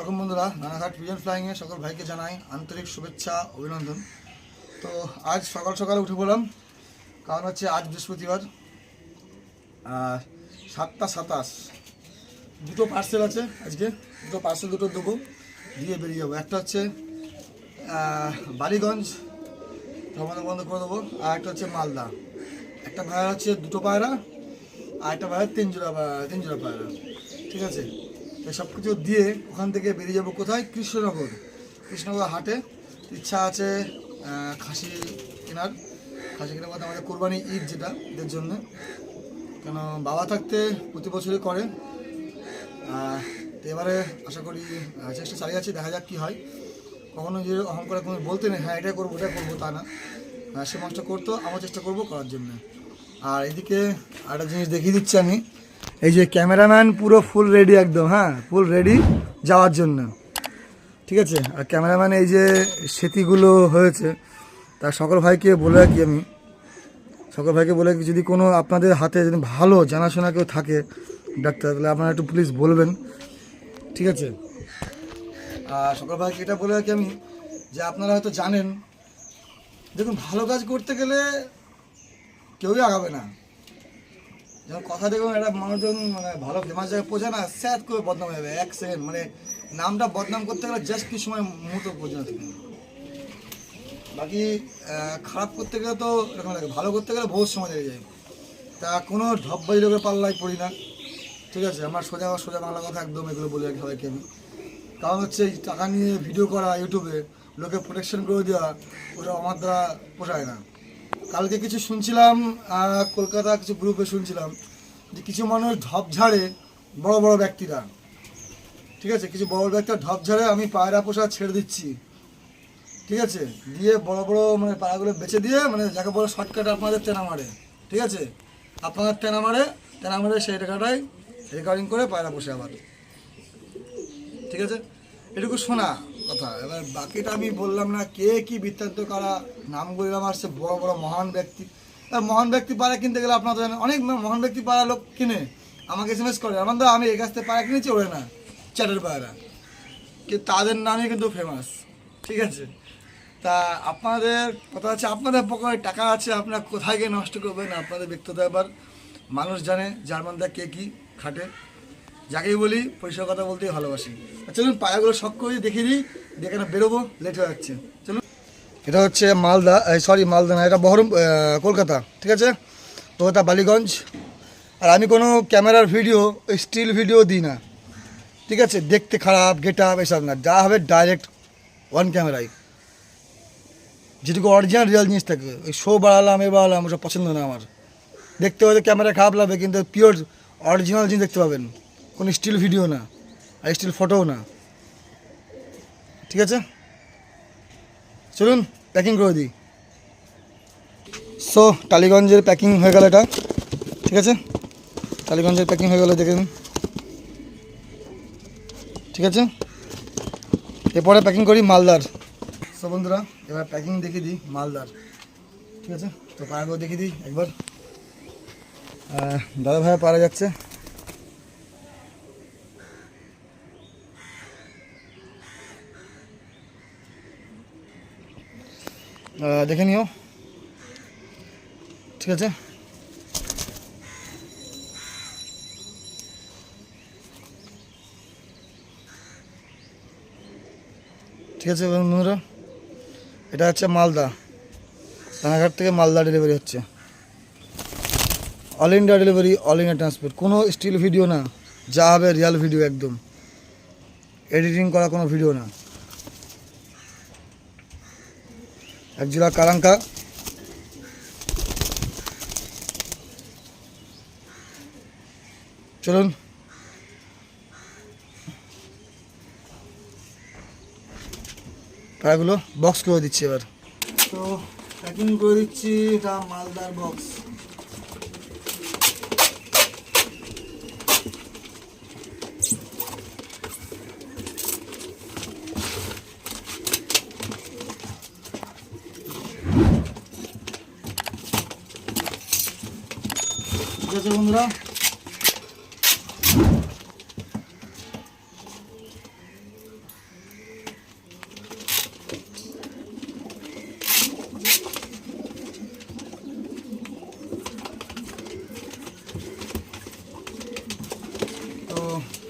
রকম বন্ধুরা, নানাঘাট পিজন ফ্লাইংয়ে সকল ভাইকে জানাই আন্তরিক শুভেচ্ছা, অভিনন্দন। তো আজ সকাল সকালে উঠে পড়লাম, কারণ হচ্ছে আজ বৃহস্পতিবার সাতটা সাতাশ। দুটো পার্সেল আছে আজকে, দুটো পার্সেল দুটো দেবো, দিয়ে বেরিয়ে যাব। একটা হচ্ছে বালিগঞ্জ ধর্মনগর বন্ধ করে দেবো, আর একটা হচ্ছে মালদা। একটা ভাড়া হচ্ছে দুটো পায়রা, আর একটা ভাড়া তিন জোড়া তিন জোড়া পায়রা। ঠিক আছে? সব কিছু দিয়ে ওখান থেকে বেরিয়ে যাব কোথায়? কৃষ্ণনগর। কৃষ্ণনগর হাটে। ইচ্ছা আছে খাসি কেনার। খাসি কেনার মধ্যে আমাদের কোরবানি ঈদ যেটা এদের জন্য। কেন, বাবা থাকতে প্রতি বছরই করে। এবারে আশা করি চেষ্টা চালিয়ে যাচ্ছি, দেখা যাক কী হয়। কখনো যে অহং করে কোনো বলতে নেই হ্যাঁ এটা করব, ওটা করব, তা না। সে মাছটা করতো, আমার চেষ্টা করব করার জন্য। আর এদিকে একটা জিনিস দেখিয়ে দিচ্ছি আমি। এই যে ক্যামেরাম্যান পুরো ফুল রেডি একদম হ্যাঁ? ফুল রেডি যাওয়ার জন্য। ঠিক আছে? আর ক্যামেরাম্যান এই যে সেতিগুলো হয়েছে, তা সকল ভাইকে বলে রাখি আমি। সকল ভাইকে বলে রাখি, যদি কোনো আপনাদের হাতে যদি ভালো জানাশোনা কেউ থাকে, ডাক্তার, তাহলে আপনারা একটু প্লিজ বলবেন। ঠিক আছে? আর সকল ভাইকে এটা বলে রাখি আমি, যে আপনারা হয়তো জানেন, দেখুন, ভালো কাজ করতে গেলে কেউই আগাবে না। যখন কথা দেখুন একটা মানুষজন মানে ভালো ফেমাস জায়গায় পৌঁছে না স্যাদ করে বদনাম যাবে, এক সেকেন্ড মানে নামটা বদনাম করতে গেলে জাস্ট কি সময় মুহূর্ত পর্যন্ত বাকি খারাপ করতে গেলে তো এরকম লাগে, ভালো করতে গেলে বহুত সময় লেগে যায়। তা কোনো ঢপবাজি লোকের পাল্লায় পড়ি না, ঠিক আছে? আমার সোজা সোজা বাংলা কথা একদম এগুলো বলে রাখি সবাইকে আমি। কারণ হচ্ছে এই টাকা নিয়ে ভিডিও করা ইউটিউবে লোকে প্রোটেকশন করে দেওয়া, ওটা আমার দ্বারা পোষায় না। কালকে কিছু শুনছিলাম কলকাতা কিছু গ্রুপে শুনছিলাম যে কিছু মানুষ ঢপ ঝাড়ে বড় বড় ব্যক্তিরা। ঠিক আছে? কিছু বড় ব্যক্তিরা ঢপ ঝাড়ে, আমি পায়রা পোষা ছেড়ে দিচ্ছি। ঠিক আছে? দিয়ে বড় বড় মানে পায়রাগুলো বেচে দিয়ে মানে যাকে বলে শর্টকাট আপনাদের তেনা মারে। ঠিক আছে? আপনাদের তেনা মারে তেনা মারে সেই টাকাটাই রেকর্ডিং করে পায়রা পোষে আবার। ঠিক আছে? এটুকু শোনা। কথা। এবার বাকিটা আমি বললাম না, কে কি বৃত্তান্ত, কারা নাম বললাম আর সে বড় বড় মহান ব্যক্তি। মহান ব্যক্তি পাড়া কিনতে গেলে আপনারা তো জানেন, অনেক মহান ব্যক্তি পাড়া লোক কিনে, আমাকে এস এম এস করে, আমার দা আমি এই কাছ থেকে পাড়া কিনেছি, ওরে না, চ্যাটের পায়রা কিন্তু তাদের নামই কিন্তু ফেমাস ঠিক আছে? তা আপনাদের কথা হচ্ছে আপনাদের পকেটে টাকা আছে, আপনারা কোথায় গিয়ে নষ্ট করবেন, আপনাদের ব্যক্তিগত ব্যাপার মানুষ জানে মধ্যে কে কী খাটে। যাকেই বলি পরিষ্কার কথা বলতেই ভালোবাসি। চলুন পায়াগুলো শখ করে দেখিয়ে দিই। দেখে না বেরোবো, লেট হয়ে যাচ্ছে। চলুন। এটা হচ্ছে মালদা সরি মালদা না, এটা বহরম কলকাতা, ঠিক আছে? কলকাতা, বালিগঞ্জ। আর আমি কোনো ক্যামেরার ভিডিও, স্টিল ভিডিও দিই না, ঠিক আছে? দেখতে খারাপ গেট আপ এসব না, যা হবে ডাইরেক্ট ওয়ান ক্যামেরায় যেটুকু অরিজিনাল রিয়াল জিনিস থাকে ওই শো বাড়ালাম, এ বাড়ালাম, ওসব পছন্দ না আমার। দেখতে হয়তো ক্যামেরা খারাপ লাগবে, কিন্তু পিওর অরিজিনাল জিনিস দেখতে পাবেন। কোনো স্টিল ভিডিও না, আর স্টিল ফটোও না। ঠিক আছে? চলুন প্যাকিং করে দিই। সো টালিগঞ্জের প্যাকিং হয়ে গেল এটা। ঠিক আছে? টালিগঞ্জের প্যাকিং হয়ে গেল, দেখে। ঠিক আছে? এরপরে প্যাকিং করি মালদার। সো বন্ধুরা, এবার প্যাকিং দেখিয়ে দিই মালদার। ঠিক আছে? তো পায়াগুলো দেখিয়ে দিই একবার। দাদা ভাইয়া পারা যাচ্ছে। দেখে নিও। ঠিক আছে? ঠিক আছে বন্ধুরা, এটা হচ্ছে মালদা। রানাঘাট থেকে মালদা ডেলিভারি হচ্ছে। All India delivery all India transport কোনো স্টিল ভিডিও না, যা হবে রিয়াল ভিডিও একদম। এডিটিং করা কোনো ভিডিও না। এক জোড়া কালাঙ্কা। চলুন। পায়াগুলো বক্স করে দিচ্ছি এবার। তো প্যাকিং করে দিচ্ছি এটা মালদার বক্স হয়েছে বন্ধুরা।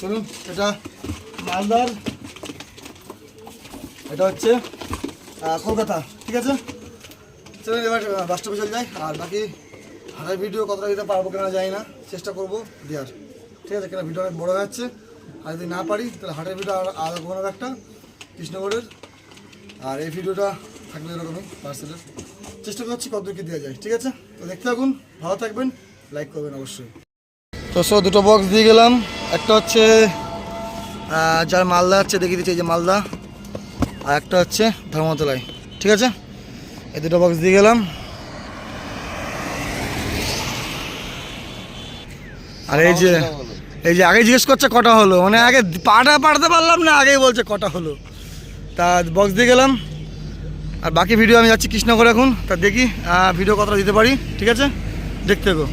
চলুন, এটা মালদার, এটা হচ্ছে কলকাতা, ঠিক আছে? চলুন এবার বাসটা চলে যায় আর বাকি হাতের ভিডিও কতটা দিতে পারব কিনা জানি না। চেষ্টা করব দেওয়ার। ঠিক আছে, কেন ভিডিও অনেক বড়ো যাচ্ছে। আর যদি না পারি, তাহলে হাটের ভিডিও আর আলাদা কোনো একটা কৃষ্ণগড়ের। আর এই ভিডিওটা থাকবে এরকমই পার্সেলের চেষ্টা করছি কত কি দেওয়া যায়, ঠিক আছে? তো দেখতে থাকুন, ভালো থাকবেন লাইক করবেন অবশ্যই। তো সো, দুটো বক্স দিয়ে গেলাম। একটা হচ্ছে যার মালদা হচ্ছে দেখিয়ে দিচ্ছি, এই যে মালদা। আর একটা হচ্ছে ধর্মতলায়, ঠিক আছে? এই দুটো বক্স দিয়ে গেলাম। আর এই যে এই যে আগে জিজ্ঞেস করছে কটা হলো? মানে আগে পাটা পাঠাতে পারলাম না আগেই বলছে কটা হলো? তা বক্স দিয়ে গেলাম। আর বাকি ভিডিও আমি যাচ্ছি কৃষ্ণগড় এখন। তা দেখি ভিডিও কতটা দিতে পারি ঠিক আছে? দেখতে গো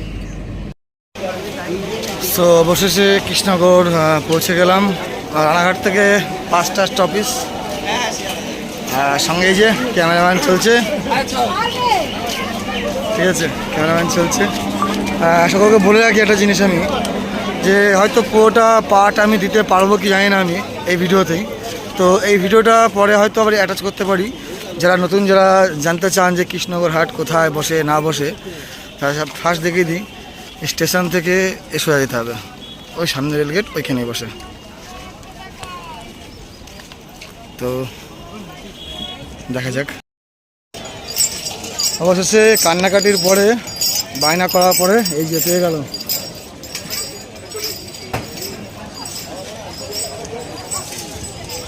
সো অবশেষে কৃষ্ণগড় আহ, পৌঁছে গেলাম। আর রানাঘাট থেকে পাঁচটা স্টপিস আর সঙ্গে এই যে ক্যামেরাম্যান চলছে। ঠিক আছে ক্যামেরাম্যান চলছে। সকলকে বলে রাখি একটা জিনিস আমি, যে হয়তো পুরোটা পার্ট আমি দিতে পারব কি জানি না আমি এই ভিডিওতেই। তো এই ভিডিওটা পরে হয়তো আবার অ্যাটাচ করতে পারি। যারা নতুন, যারা জানতে চান যে কৃষ্ণনগর হাট কোথায় বসে, না বসে তারা সব ফার্স্ট দেখিয়ে দিই। স্টেশন থেকে সোজা যেতে হবে। ওই সামনে রেলগেট ওইখানেই বসে। তো দেখা যাক। অবশেষে কান্নাকাটির পরে বায়না করার পরে এই যে পেয়ে গেল।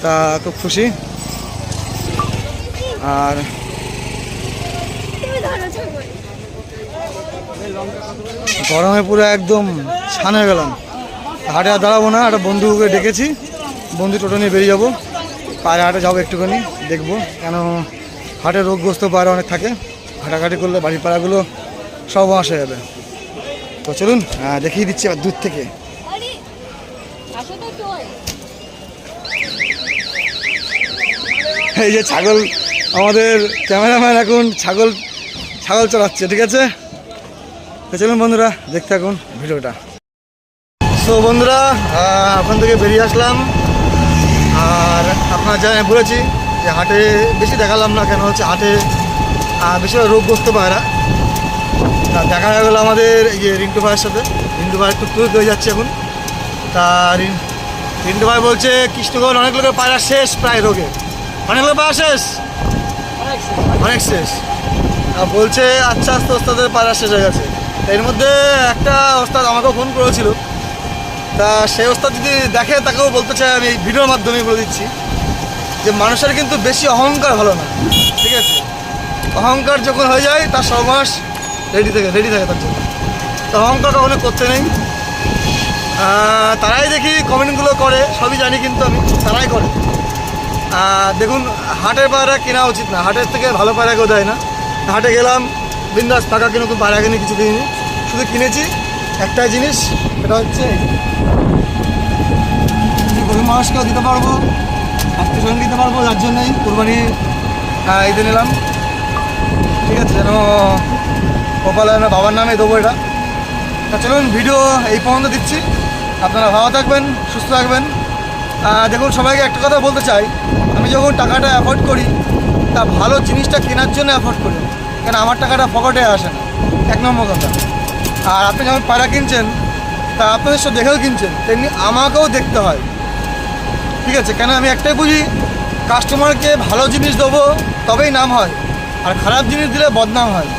তা খুব খুশি। আর গরমে পুরো একদম ছান গেলাম। হাটে আর দাঁড়াবো না, একটা বন্ধুকে ডেকেছি। বন্ধু টোটো নিয়ে বেরিয়ে যাব। পায়ে হাটে যাব একটুখানি, দেখব কেন হাটে রোগগ্রস্ত পায়রা অনেক থাকে। হাঁটাঘাটি করলে বাড়ির পাড়াগুলো সব আসে যাবে। তো চলুন আহ, দেখিয়ে দিচ্ছি এবার দূর থেকে। এই যে ছাগল আমাদের ক্যামেরাম্যান এখন ছাগল ছাগল চালাচ্ছে ঠিক আছে? তো চলুন বন্ধুরা দেখতে থাকুন ভিডিওটা। সো বন্ধুরা ওখান থেকে বেরিয়ে আসলাম। আর আপনার যা বলেছি যে হাটে বেশি দেখালাম না কেন হচ্ছে হাটে বেশিরভাগ রোগগ্রস্ত পায়রা। তা দেখা হয়ে গেলো আমাদের এই যে রিন্টু ভাইয়ের সাথে। রিন্টু ভাই একটু তুলে হয়ে যাচ্ছে এখন। তা রিন্টু ভাই বলছে কৃষ্ণগঞ্জ অনেক লোকের পায়রা শেষ প্রায় রোগে। অনেক লোক পায়রা শেষ? অনেক শেষ। বলছে আচ্ছা আস্তে ওস্তাদের পায়রা শেষ হয়ে গেছে। এর মধ্যে একটা ওস্তাদ আমাকেও ফোন করেছিল। তা সেই ওস্তাদ যদি দেখে, তাকেও বলতে চাই, আমি এই ভিডিওর মাধ্যমে বলে দিচ্ছি যে, মানুষের কিন্তু বেশি অহংকার ভালো না, ঠিক আছে? অহংকার যখন হয়ে যায়, তার সর্বনাশ রেডি থাকে রেডি থাকে তার জন্য। তো অহংকার কখনো করতে নেই। তারাই দেখি কমেন্টগুলো করে, সবই জানি কিন্তু আমি, তারাই করে। দেখুন, হাটের পায়রা কেনা উচিত না। হাটের থেকে ভালো পায়রা কেউ দেয় না। হাটে গেলাম, বিন্দাস টাকা কিনে নতুন পায়রা কিনে কিছু কিনিনি। শুধু কিনেছি একটাই জিনিস এটা হচ্ছে গরিব মানুষকেও দিতে পারব আত্মীয় দিতে পারব, যার জন্যই কোরবানি ঈদে নিলাম। ঠিক আছে, যেন কপালে আমার বাবার নামে দেবো এটা। তা চলুন ভিডিও এই পর্যন্ত দিচ্ছি। আপনারা ভালো থাকবেন, সুস্থ থাকবেন। দেখুন, সবাইকে একটা কথা বলতে চাই। আমি যখন টাকাটা অ্যাফোর্ড করি, তা ভালো জিনিসটা কেনার জন্য অ্যাফোর্ড করি। কেন, আমার টাকাটা পকেটে আসে না। এক নম্বর কথা। আর আপনি যখন পায়রা কিনছেন, তা আপনাদের সব দেখেও কিনছেন, তেমনি আমাকেও দেখতে হয়। ঠিক আছে, কেন, আমি একটাই বুঝি কাস্টমারকে ভালো জিনিস দেবো, তবেই নাম হয়। আর খারাপ জিনিস দিলে বদনাম হয়।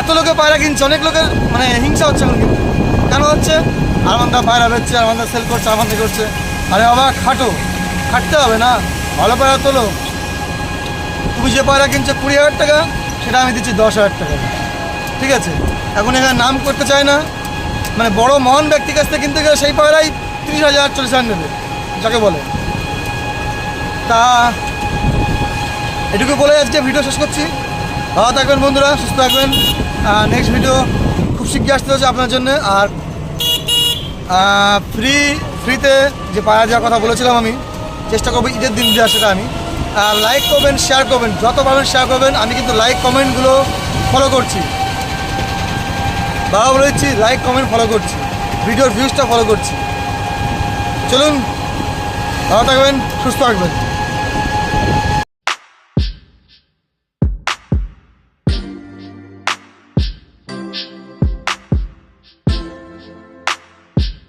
এত লোকে পায়রা কিনছে, অনেক লোকের মানে হিংসা হচ্ছে এখন কিন্তু। কেন হচ্ছে? আরমানদা পায়রা বেচছে, আরমানদা সেল করছে, আরমানদা করছে। আরে বাবা, খাটো। খাটতে হবে না। ভালো পায়রা তোলো। তুমি যে পায়রা কিনছো কুড়ি হাজার টাকা, সেটা আমি দিচ্ছি দশ হাজার টাকা। ঠিক আছে? এখন এখানে নাম করতে চায় না। মানে বড় মহান ব্যক্তির কাছ থেকে কিনতে গেলে সেই পায়রাই তিরিশ হাজার, চল্লিশ হাজার নেবে, যাকে বলে। তা, এটুকু বলে আজকে ভিডিও শেষ করছি। ভালো থাকবেন বন্ধুরা, সুস্থ থাকবেন। নেক্সট ভিডিও খুব শিগগির আসতে হচ্ছে আপনার জন্য। আর ফ্রি ফ্রিতে যে পাওয়া যাওয়ার কথা বলেছিলাম আমি, চেষ্টা করব ঈদের দিন দেওয়ার, সেটা আমি। লাইক করবেন শেয়ার করবেন, যত পারবেন শেয়ার করবেন। আমি কিন্তু লাইক কমেন্টগুলো ফলো করছি। বাবা বলে দিচ্ছি লাইক কমেন্ট ফলো করছি। ভিডিওর ভিউজটা ফলো করছি। চলুন, ভালো থাকবেন, সুস্থ থাকবেন।